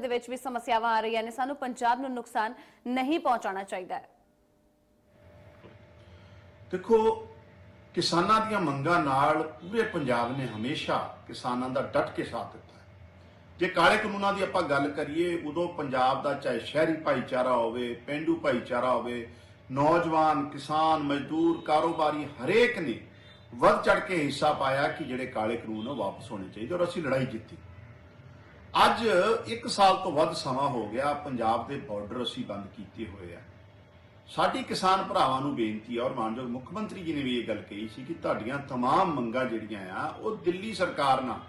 ਦੇ ਵਿੱਚ ਵੀ ਸਮੱਸਿਆਵਾਂ ਆ ਰਹੀਆਂ ਨੇ, ਸਾਨੂੰ ਪੰਜਾਬ ਨੂੰ ਨੁਕਸਾਨ ਨਹੀਂ ਪਹੁੰਚਾਉਣਾ ਚਾਹੀਦਾ ਹੈ। ਦੇਖੋ, ਕਿਸਾਨਾਂ ਦੀਆਂ ਮੰਗਾਂ ਨਾਲ ਪੂਰੇ ਪੰਜਾਬ ਨੇ ਹਮੇਸ਼ਾ ਕਿਸਾਨਾਂ ਦਾ ਡਟ ਕੇ ਸਾਥ ਦਿੱਤਾ ਹੈ। ਜੇ ਕਾਲੇ ਕਾਨੂੰਨਾਂ ਦੀ ਆਪਾਂ ਗੱਲ ਕਰੀਏ, ਉਦੋਂ ਪੰਜਾਬ ਦਾ ਚਾਹੇ ਸ਼ਹਿਰੀ ਭਾਈਚਾਰਾ ਹੋਵੇ, ਪਿੰਡੂ ਭਾਈਚਾਰਾ ਹੋਵੇ, ਨੌਜਵਾਨ, ਕਿਸਾਨ, ਮਜ਼ਦੂਰ, ਕਾਰੋਬਾਰੀ ਹਰੇਕ ਨੇ ਵੱਧ ਚੜ ਕੇ ਹਿੱਸਾ ਪਾਇਆ ਕਿ ਜਿਹੜੇ ਕਾਲੇ ਕਾਨੂੰਨ ਉਹ ਵਾਪਸ ਹੋਣੇ ਚਾਹੀਦੇ ਔਰ ਅਸੀਂ ਲੜਾਈ ਜਿੱਤੀ। ਅੱਜ 1 ਸਾਲ ਤੋਂ ਵੱਧ ਸਮਾਂ ਹੋ ਗਿਆ ਪੰਜਾਬ ਦੇ ਬਾਰਡਰ ਅਸੀਂ ਬੰਦ ਕੀਤੇ ਹੋਏ ਆ ਸਾਡੀ ਕਿਸਾਨ ਭਰਾਵਾਂ ਨੂੰ ਬੇਨਤੀ ਹੈ ਔਰ ਮਾਨਯੋਗ ਮੁੱਖ ਮੰਤਰੀ ਜੀ ਨੇ ਵੀ ਇਹ ਗੱਲ ਕਹੀ ਸੀ ਕਿ ਤੁਹਾਡੀਆਂ तमाम ਮੰਗਾਂ ਜਿਹੜੀਆਂ ਆ ਉਹ ਦਿੱਲੀ ਸਰਕਾਰ ਨਾਲ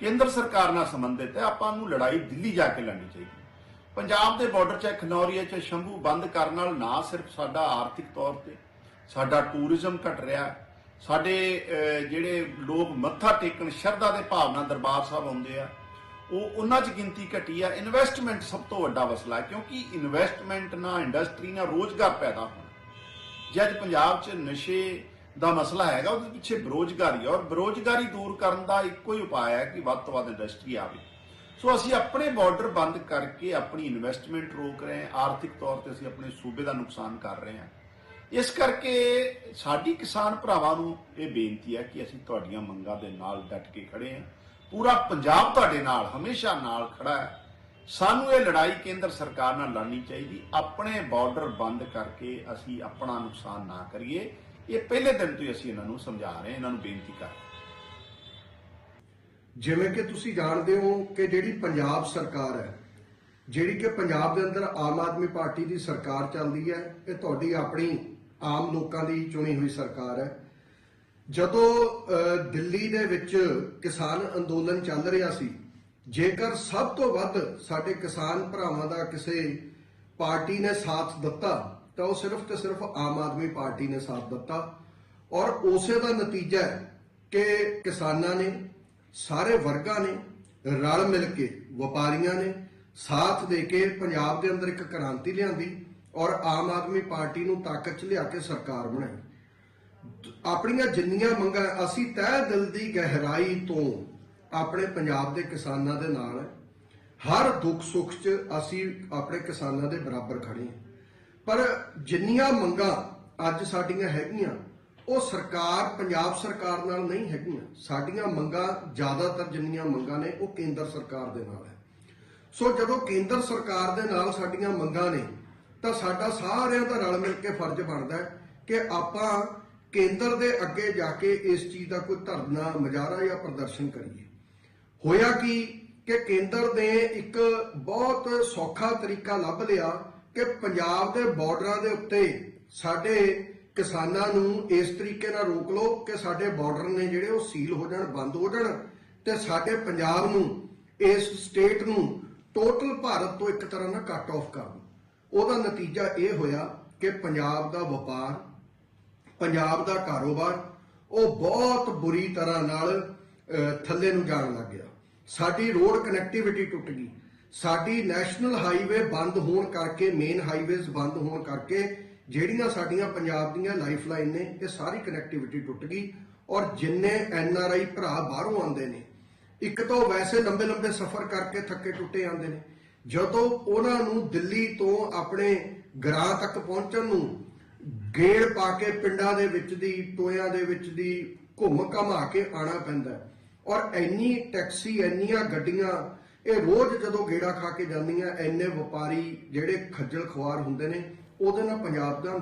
ਕੇਂਦਰ ਸਰਕਾਰ ਨਾਲ ਸੰਬੰਧਿਤ ਹੈ ਆਪਾਂ ਨੂੰ ਲੜਾਈ ਦਿੱਲੀ ਜਾ ਕੇ ਲੜਨੀ ਚਾਹੀਦੀ ਪੰਜਾਬ ਦੇ ਬਾਰਡਰ 'ਚ ਖਨੌਰੀਆ 'ਚ ਸ਼ੰਭੂ ਬੰਦ ਕਰਨ ਨਾਲ ਨਾ ਸਿਰਫ ਸਾਡਾ ਆਰਥਿਕ ਤੌਰ ਤੇ ਸਾਡਾ ਟੂਰਿਜ਼ਮ ਘਟ ਰਿਹਾ ਹੈ, ਸਾਡੇ ਅਹ, ਜਿਹੜੇ ਲੋਕ ਮੱਥਾ ਟੇਕਣ ਸ਼ਰਧਾ ਦੇ ਭਾਵਨਾ ਦਰਬਾਰ ਸਾਹਿਬ ਆਉਂਦੇ ਆ ਉਹ ਉਹਨਾਂ 'ਚ ਗਿਣਤੀ ਘਟੀ ਆ। ਇਨਵੈਸਟਮੈਂਟ ਸਭ ਤੋਂ ਵੱਡਾ ਮਸਲਾ ਹੈ, ਕਿਉਂਕਿ ਇਨਵੈਸਟਮੈਂਟ ਨਾਲ ਇੰਡਸਟਰੀ ਨਾਲ ਰੋਜ਼ਗਾਰ ਪੈਦਾ ਹੋਣਾ। ਜੇ ਅੱਜ ਪੰਜਾਬ 'ਚ ਨਸ਼ੇ ਦਾ ਮਸਲਾ ਹੈਗਾ, ਉਹਦੇ ਪਿੱਛੇ ਬੇਰੋਜ਼ਗਾਰੀ ਹੈ ਔਰ ਬੇਰੋਜ਼ਗਾਰੀ ਦੂਰ ਕਰਨ ਦਾ ਇੱਕੋ ਹੀ ਉਪਾਅ ਹੈ ਕਿ ਵੱਧ ਤੋਂ ਵੱਧ ਇੰਡਸਟਰੀ ਆਵੇ। ਸੋ ਅਸੀਂ ਆਪਣੇ ਬਾਰਡਰ ਬੰਦ ਕਰਕੇ ਆਪਣੀ ਇਨਵੈਸਟਮੈਂਟ ਰੋਕ ਰਹੇ ਹਾਂ। ਆਰਥਿਕ ਤੌਰ ਤੇ ਅਸੀਂ ਆਪਣੇ ਸੂਬੇ ਦਾ ਨੁਕਸਾਨ ਕਰ ਰਹੇ ਹਾਂ। ਇਸ ਕਰਕੇ ਸਾਡੀ ਕਿਸਾਨ ਭਰਾਵਾਂ ਨੂੰ ਇਹ ਬੇਨਤੀ ਹੈ ਕਿ ਅਸੀਂ ਤੁਹਾਡੀਆਂ ਮੰਗਾਂ ਦੇ ਨਾਲ ਡਟ ਕੇ ਖੜੇ ਹਾਂ। ਪੂਰਾ ਪੰਜਾਬ ਤੁਹਾਡੇ ਨਾਲ, ਹਮੇਸ਼ਾ ਨਾਲ ਖੜਾ ਹੈ। ਸਾਨੂੰ ਇਹ ਲੜਾਈ ਕੇਂਦਰ ਸਰਕਾਰ ਨਾਲ ਲੜਨੀ ਚਾਹੀਦੀ। ਆਪਣੇ ਬਾਰਡਰ ਬੰਦ ਕਰਕੇ ਅਸੀਂ ਆਪਣਾ ਨੁਕਸਾਨ ਨਾ ਕਰੀਏ। ਇਹ ਪਹਿਲੇ ਦਿਨ ਤੋਂ ਹੀ ਅਸੀਂ ਇਹਨਾਂ ਨੂੰ ਸਮਝਾ ਰਹੇ ਇਹਨਾਂ ਨੂੰ ਬੇਨਤੀ ਕਰ ਰਹੇ ਜਿਵੇਂ ਕਿ ਤੁਸੀਂ ਜਾਣਦੇ ਹੋ ਕਿ ਜਿਹੜੀ ਪੰਜਾਬ ਸਰਕਾਰ ਹੈ, ਜਿਹੜੀ ਕਿ ਪੰਜਾਬ ਦੇ ਅੰਦਰ ਆਮ ਆਦਮੀ ਪਾਰਟੀ ਦੀ ਸਰਕਾਰ ਚੱਲਦੀ ਹੈ, ਇਹ ਤੁਹਾਡੀ ਆਪਣੀ ਆਮ ਲੋਕਾਂ ਦੀ ਚੁਣੀ ਹੋਈ ਸਰਕਾਰ ਹੈ। ਜਦੋਂ ਦਿੱਲੀ ਦੇ ਵਿੱਚ ਕਿਸਾਨ ਅੰਦੋਲਨ ਚੱਲ ਰਿਹਾ ਸੀ, ਜੇਕਰ ਸਭ ਤੋਂ ਵੱਧ ਸਾਡੇ ਕਿਸਾਨ ਭਰਾਵਾਂ ਦਾ ਕਿਸੇ ਪਾਰਟੀ ਨੇ ਸਾਥ ਦਿੱਤਾ, ਤਾਂ ਉਹ ਸਿਰਫ ਤੇ ਸਿਰਫ ਆਮ ਆਦਮੀ ਪਾਰਟੀ ਨੇ ਸਾਥ ਦਿੱਤਾ। ਔਰ ਉਸੇ ਦਾ ਨਤੀਜਾ ਹੈ ਕਿ ਕਿਸਾਨਾਂ ਨੇ, ਸਾਰੇ ਵਰਗਾਂ ਨੇ ਰਲ ਮਿਲ ਕੇ ਵਪਾਰੀਆਂ ਨੇ ਸਾਥ ਦੇ ਕੇ ਪੰਜਾਬ ਦੇ ਅੰਦਰ ਇੱਕ ਕ੍ਰਾਂਤੀ ਲਿਆਂਦੀ ਔਰ ਆਮ ਆਦਮੀ ਪਾਰਟੀ ਨੂੰ ਤਾਕਤ 'ਚ ਲਿਆ ਕੇ ਸਰਕਾਰ ਬਣਾਈ। ਆਪਣੀਆਂ ਜਿੰਨੀਆਂ ਮੰਗਾਂ ਅਸੀਂ ਤਹਿ ਦਿਲ ਦੀ ਗਹਿਰਾਈ ਤੋਂ ਆਪਣੇ ਪੰਜਾਬ ਦੇ ਕਿਸਾਨਾਂ ਦੇ ਨਾਲ ਹਰ ਦੁੱਖ ਸੁੱਖ 'ਚ ਅਸੀਂ ਆਪਣੇ ਕਿਸਾਨਾਂ ਦੇ ਬਰਾਬਰ ਖੜੇ ਹਾਂ। ਪਰ ਜਿੰਨੀਆਂ ਮੰਗਾਂ ਅੱਜ ਸਾਡੀਆਂ ਹੈਗੀਆਂ, ਉਹ ਸਰਕਾਰ, ਪੰਜਾਬ ਸਰਕਾਰ ਨਾਲ ਨਹੀਂ ਹੈਗੀਆਂ। ਸਾਡੀਆਂ ਮੰਗਾਂ ਜ਼ਿਆਦਾਤਰ ਜਿੰਨੀਆਂ ਮੰਗਾਂ ਨੇ, ਉਹ ਕੇਂਦਰ ਸਰਕਾਰ ਦੇ ਨਾਲ ਹੈ। ਸੋ ਜਦੋਂ ਕੇਂਦਰ ਸਰਕਾਰ ਦੇ ਨਾਲ ਸਾਡੀਆਂ ਮੰਗਾਂ ਨੇ, ਤਾਂ ਸਾਡਾ ਸਾਰਿਆਂ ਦਾ ਰਲ ਮਿਲ ਕੇ ਫਰਜ਼ ਬਣਦਾ ਹੈ ਕਿ ਆਪਾਂ ਕੇਂਦਰ ਦੇ ਅੱਗੇ ਜਾ ਕੇ ਇਸ ਚੀਜ਼ ਦਾ ਕੋਈ ਧਰਨਾ ਮੁਜ਼ਾਹਰਾ ਜਾਂ ਪ੍ਰਦਰਸ਼ਨ ਕਰੀਏ। ਹੋਇਆ ਕੀ ਕਿ ਕੇਂਦਰ ਨੇ ਇੱਕ ਬਹੁਤ ਸੌਖਾ ਤਰੀਕਾ ਲੱਭ ਲਿਆ ਕਿ ਪੰਜਾਬ ਦੇ ਬਾਰਡਰਾਂ ਦੇ ਉੱਤੇ ਸਾਡੇ ਕਿਸਾਨਾਂ ਨੂੰ ਇਸ ਤਰੀਕੇ ਨਾਲ ਰੋਕ ਲਓ ਕਿ ਸਾਡੇ ਬਾਰਡਰ ਨੇ ਜਿਹੜੇ ਉਹ ਸੀਲ ਹੋ ਜਾਣ, ਬੰਦ ਹੋ ਜਾਣ ਤੇ ਸਾਡੇ ਪੰਜਾਬ ਨੂੰ, ਇਸ ਸਟੇਟ ਨੂੰ ਟੋਟਲ ਭਾਰਤ ਤੋਂ ਇੱਕ ਤਰ੍ਹਾਂ ਨਾਲ ਕੱਟ ਆਫ ਕਰ ਦਿਓ ਉਹਦਾ ਨਤੀਜਾ ਇਹ ਹੋਇਆ ਕਿ ਪੰਜਾਬ ਦਾ ਵਪਾਰ ਪੰਜਾਬ ਦਾ ਕਾਰੋਬਾਰ ਉਹ ਬਹੁਤ ਬੁਰੀ ਤਰ੍ਹਾਂ ਨਾਲ ਥੱਲੇ ਨੂੰ ਜਾਣ ਲੱਗ ਗਿਆ। ਸਾਡੀ ਰੋਡ ਕਨੈਕਟੀਵਿਟੀ ਟੁੱਟ ਗਈ। ਸਾਡੀ ਨੈਸ਼ਨਲ ਹਾਈਵੇ ਬੰਦ ਹੋਣ ਕਰਕੇ ਮੇਨ ਹਾਈਵੇਜ਼ ਬੰਦ ਹੋਣ ਕਰਕੇ ਜਿਹੜੀਆਂ ਸਾਡੀਆਂ ਪੰਜਾਬ ਦੀਆਂ ਲਾਈਫਲਾਈਨ ਨੇ, ਇਹ ਸਾਰੀ ਕਨੈਕਟੀਵਿਟੀ ਟੁੱਟ ਗਈ ਔਰ ਜਿੰਨੇ ਐਨ ਆਰ ਆਈ ਭਰਾ ਬਾਹਰੋਂ ਆਉਂਦੇ ਨੇ, ਇੱਕ ਤਾਂ ਵੈਸੇ ਲੰਬੇ ਲੰਬੇ ਸਫ਼ਰ ਕਰਕੇ ਥੱਕੇ ਟੁੱਟੇ ਆਉਂਦੇ ਨੇ। ਜਦੋਂ ਉਹਨਾਂ ਨੂੰ ਦਿੱਲੀ ਤੋਂ ਆਪਣੇ ਗ੍ਰਾਂ ਤੱਕ ਪਹੁੰਚਣ ਨੂੰ ਗੇੜ ਪਾ ਕੇ ਪਿੰਡਾਂ ਦੇ ਵਿੱਚ ਦੀ, ਟੋਇਆਂ ਦੇ ਵਿੱਚ ਦੀ ਘੁੰਮ ਘਮਾ ਕੇ ਆਣਾ ਪੈਂਦਾ ਔਰ ਇੰਨੀ ਟੈਕਸੀ, ਇੰਨੀਆਂ ਗੱਡੀਆਂ, ਇਹ ਰੋਜ਼ ਜਦੋਂ ਗੇੜਾ ਖਾ ਕੇ ਜਾਂਦੀਆਂ ਐਨੇ ਵਪਾਰੀ ਜਿਹੜੇ ਖੱਜਲ ਖੁਆਰ ਹੁੰਦੇ ਨੇ, ਉਹਦੇ ਨਾਲ ਪੰਜਾਬ ਦਾ